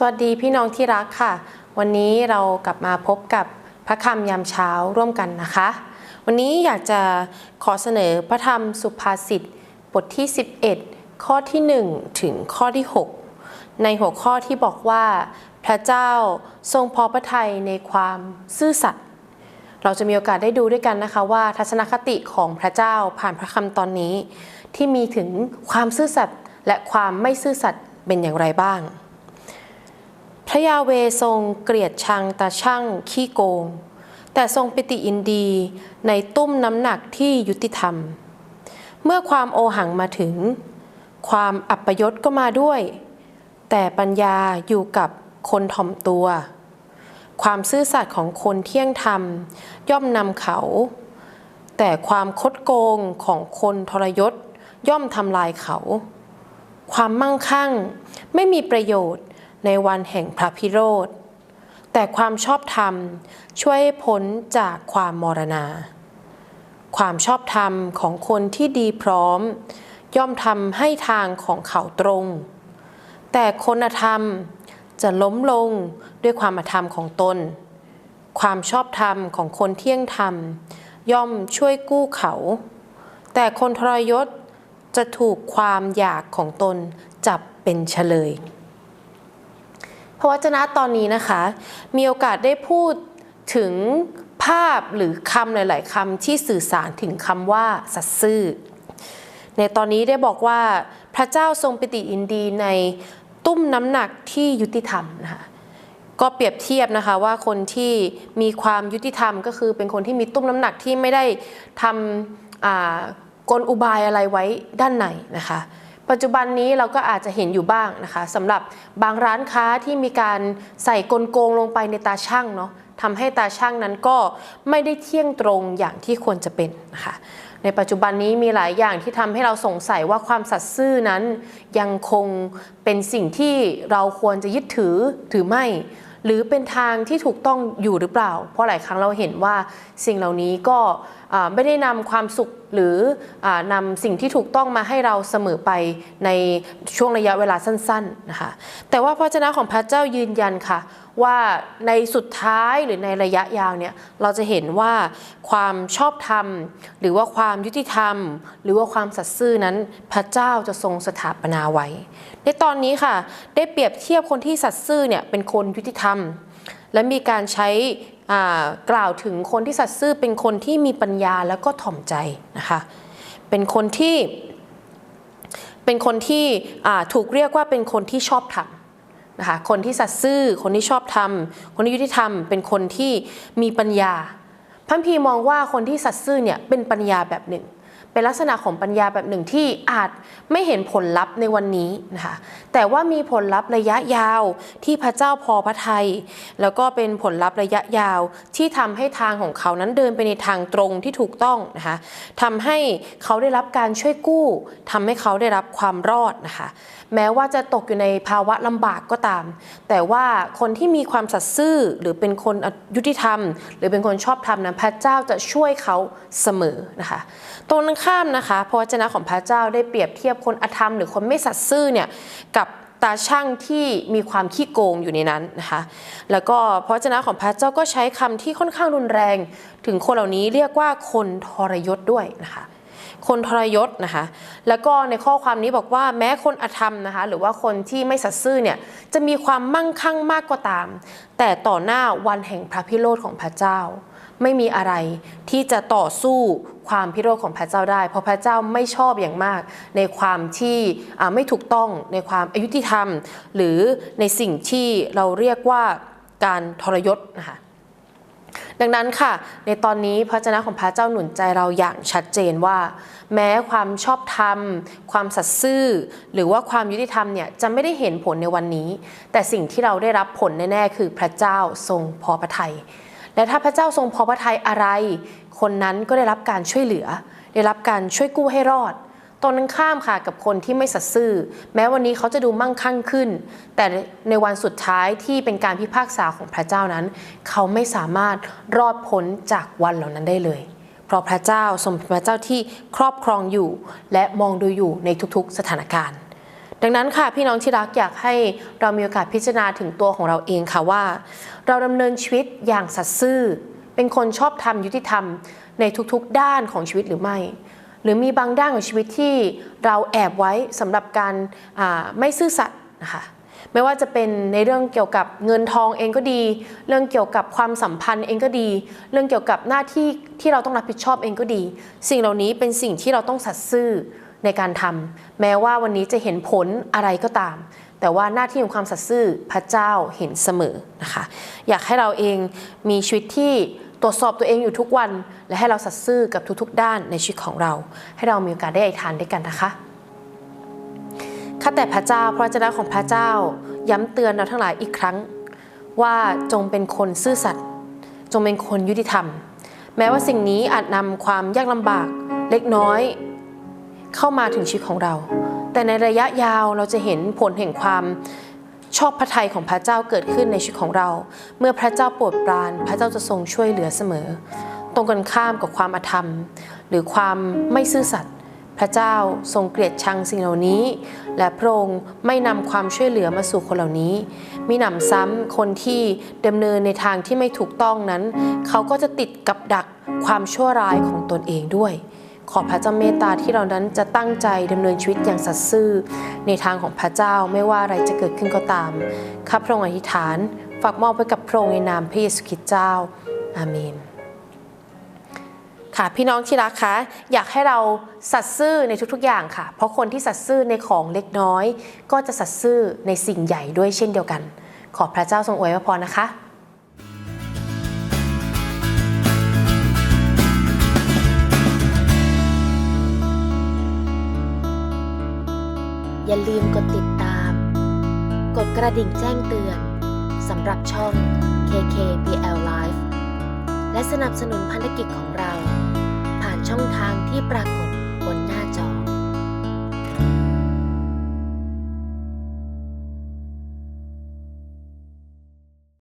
สวัสดีพี่น้องที่รักค่ะ วันนี้เรากลับมาพบกับพระคำยามเช้าร่วมกันนะคะ วันนี้อยากจะขอเสนอพระธรรมสุภาษิตบทที่ 11 ข้อที่ 1 ถึงข้อที่ 6 ในหัวข้อที่บอกว่า พระเจ้าทรงพอพระทัยในความซื่อสัตย์เราจะมีโอกาสได้ดูด้วยกันนะคะว่าทัศนคติของพระเจ้าผ่านพระคำตอนนี้ ที่มีถึงความซื่อสัตย์และความไม่ซื่อสัตย์เป็นอย่างไรบ้าง พระยาเวทรงเกลียดชังตาช่างขี้โกง แต่ทรงปิติอินดีในตุ้มน้ำหนักที่ยุติธรรม เมื่อความโอหังมาถึง ความอัปยศก็มาด้วย แต่ปัญญาอยู่กับคนถ่อมตัว ความซื่อสัตย์ของคนเที่ยงธรรมย่อมนำเขา แต่ความคดโกงของคนทรยศย่อมทำลายเขา ความมั่งคั่งไม่มีประโยชน์ ในวันแห่งพระพิโรธ แต่ความชอบธรรมช่วยพ้นจากความมรณา ความชอบธรรมของคนที่ดีพร้อม ย่อมทำให้ทางของเขาตรง แต่คนธรรมจะล้มลงด้วยความอธรรมของตน ความชอบธรรมของคนเที่ยงธรรม ย่อมช่วยกู้เขา แต่คนทรยศจะถูกความอยากของตนจับเป็นเฉลย พระวจนะตอนนี้นะคะ มีโอกาสได้พูดถึงภาพหรือคำหลาย ๆคำที่สื่อสารถึงคำว่าสัตย์ซื่อ ในตอนนี้ได้บอกว่าพระเจ้าทรงปิติอินดีในตุ้มน้ำหนักที่ยุติธรรมนะคะก็เปรียบเทียบนะคะว่าคนที่มีความยุติธรรมก็คือเป็นคนที่มีตุ้มน้ำหนักที่ไม่ได้ทำกลอุบายอะไรไว้ด้านในนะคะ ปัจจุบันนี้เราก็อาจจะเห็นอยู่บ้างนะคะสำหรับบางร้านค้าที่มีการใส่กลโกงลงไปในตาช่างเนาะทำให้ตาช่างนั้นก็ไม่ได้เที่ยงตรงอย่างที่ควรจะเป็นนะคะในปัจจุบันนี้มีหลายอย่างที่ทำให้เราสงสัยว่าความสัตย์ซื่อนั้น ยังคงเป็นสิ่งที่เราควรจะยึดถือหรือไม่ หรือเป็นทางที่ถูกต้องอยู่หรือเปล่า เพราะหลายครั้งเราเห็นว่าสิ่งเหล่านี้ก็ ไม่ได้นำความสุขหรืออานำสิ่งที่ถูกต้องมาให้เราเสมอไปในช่วงระยะเวลาสั้นๆนะคะแต่ว่าพระเจ้าของพระเจ้ายืนยันค่ะ ว่าในสุดท้ายหรือในระยะยาวเนี่ยเราจะเห็นว่าความชอบธรรม หรือว่าความยุติธรรม หรือว่าความสัตย์ซื่อนั้นพระเจ้าจะทรงสถาปนาไว้ ในตอนนี้ค่ะได้เปรียบเทียบคนที่สัตย์ซื่อเนี่ยเป็นคนยุติธรรม และมีการใช้ กล่าวถึงคนที่สัตย์ซื่อเป็นคนที่มีปัญญาแล้วก็ถ่อมใจนะคะเป็นคนที่เป็นคนที่ถูกเรียกว่าเป็นคนที่ชอบทำนะคะคนที่สัตย์ซื่อ คนที่ชอบทำคนที่ยุติธรรม เป็นคนที่มีปัญญาพันพีมองว่าคนที่สัตย์ซื่อเนี่ยเป็นปัญญาแบบหนึ่ง เป็นลักษณะของปัญญาแบบหนึ่งที่อาจไม่เห็นผลลัพธ์ในวันนี้นะคะแต่ว่ามีผลลัพธ์ระยะยาวที่พระเจ้าพอพระทัยแล้วก็เป็นผลลัพธ์ระยะยาวที่ทำให้ทางของเขานั้นเดินไปในทางตรงที่ถูกต้องนะคะทำให้เขาได้รับการช่วยกู้ทำให้เขาได้รับความรอดนะคะแม้ว่าจะตกอยู่ในภาวะลำบากก็ตาม แต่ว่าคนที่มีความสัตย์ซื่อหรือเป็นคนยุติธรรม หรือเป็นคนชอบธรรมนั้นพระเจ้าจะช่วยเขาเสมอนะคะตรงนั้นข้ามนะคะพระวจนะของพระเจ้าได้เปรียบเทียบคนอธรรมหรือคนไม่สัตย์ซื่อเนี่ยกับตาช่างที่มีความขี้โกงอยู่ในนั้นนะคะ แล้วก็พระวจนะของพระเจ้าก็ใช้คำที่ค่อนข้างรุนแรง ถึงคนเหล่านี้เรียกว่าคนทรยศด้วยนะคะ คนทรยศนะคะ แล้วก็ในข้อความนี้บอกว่าแม้คนอธรรมนะคะ หรือว่าคนที่ไม่สัตย์ซื่อเนี่ยจะมีความมั่งคั่งมากก็ตาม แต่ต่อหน้าวันแห่งพระพิโรธของพระเจ้า ไม่มีอะไรที่จะต่อสู้ความพิโรธของพระเจ้าได้ เพราะพระเจ้าไม่ชอบอย่างมาก ในความที่ไม่ถูกต้องในความอายุติธรรม หรือในสิ่งที่เราเรียกว่าการทรยศนะคะดังนั้นค่ะ ในตอนนี้พระเจ้าของพระเจ้าหนุนใจเราอย่างชัดเจนว่า แม้ความชอบธรรม ความสัตย์ซื่อ หรือว่าความยุติธรรมเนี่ยจะไม่ได้เห็นผลในวันนี้ แต่สิ่งที่เราได้รับผลแน่ๆคือพระเจ้าทรงพอพระทัย และถ้าพระเจ้าทรงพอพระทัยอะไร คนนั้นก็ได้รับการช่วยเหลือ ได้รับการช่วยกู้ให้รอดตรงนั้นข้ามค่ะกับคนที่ไม่สัตย์ซื่อ แม้วันนี้เขาจะดูมั่งคั่งขึ้น แต่ในวันสุดท้ายที่เป็นการพิพากษาของพระเจ้านั้น เขาไม่สามารถรอดพ้นจากวันเหล่านั้นได้เลย เพราะพระเจ้าทรงเป็นพระเจ้าที่ครอบครองอยู่ และมองดูอยู่ในทุกๆสถานการณ์ ดังนั้นค่ะพี่น้องที่รักอยากให้เรามีโอกาสพิจารณาถึงตัวของเราเองค่ะว่า เราดำเนินชีวิตอย่างสัตย์ซื่อ เป็นคนชอบธรรมยุติธรรมในทุกๆด้านของชีวิตหรือไม่ หรือมีบางด้านของชีวิตที่เราแอบไว้สำหรับการไม่ซื่อสัตย์นะคะไม่ว่าจะเป็นในเรื่องเกี่ยวกับเงินทองเองก็ดี เรื่องเกี่ยวกับความสัมพันธ์เองก็ดี เรื่องเกี่ยวกับหน้าที่ที่เราต้องรับผิดชอบเองก็ดี สิ่งเหล่านี้เป็นสิ่งที่เราต้องสัตย์ซื่อ ในการทำแม้ว่าวันนี้จะเห็นผลอะไรก็ตาม แต่ว่าหน้าที่ของความสัตย์ซื่อพระเจ้าเห็นเสมอนะคะ อยากให้เราเองมีชีวิตที่ตรวจสอบตัวเองอยู่ทุกวัน และให้เราสัตย์ซื่อกับทุกๆ ด้านในชีวิตของเรา ให้เรามีโอกาสได้อธิษฐานด้วยกันนะคะข้าแต่พระเจ้าพระเจ้าของพระเจ้า ย้ำเตือนเราทั้งหลายอีกครั้ง ว่าจงเป็นคนซื่อสัตย์จงเป็นคนยุติธรรม แม้ว่าสิ่งนี้อาจนำความยากลำบากเล็กน้อย เข้ามาถึงชีวิตของเรา แต่ในระยะยาวเราจะเห็นผลแห่งความชอบพระทัยของพระเจ้าเกิดขึ้นในชีวิตของเรา เมื่อพระเจ้าโปรดปราน พระเจ้าจะทรงช่วยเหลือเสมอ ตรงกันข้ามกับความอธรรม หรือความไม่ซื่อสัตย์พระเจ้าทรงเกลียดชังสิ่งเหล่านี้ และพระองค์ไม่นำความช่วยเหลือมาสู่คนเหล่านี้ มีหนำซ้ำคนที่ดำเนินในทางที่ไม่ถูกต้องนั้น เขาก็จะติดกับดักความชั่วร้ายของตนเองด้วย ขอพระเจ้าเมตตาที่เรานั้นจะตั้งใจดำเนินชีวิตอย่างสัตย์ซื่อ ในทางของพระเจ้าไม่ว่าอะไรจะเกิดขึ้นก็ตาม ข้าพระองค์อธิษฐาน ฝากมอบไปกับพระองค์ในนามพระเยซูคริสต์เจ้า อาเมน ค่ะพี่น้องที่รักคะอยากให้เราสัตย์ซื่อในทุกๆอย่างค่ะ เพราะคนที่สัตย์ซื่อในของเล็กน้อย ก็จะสัตย์ซื่อในสิ่งใหญ่ด้วยเช่นเดียวกัน ขอพระเจ้าทรงอวยพรนะคะ ลืมกดติดตาม กดกระดิ่งแจ้งเตือนสำหรับช่อง KKPL Live และสนับสนุนพันธกิจของเรา ผ่านช่องทางที่ปรากฏ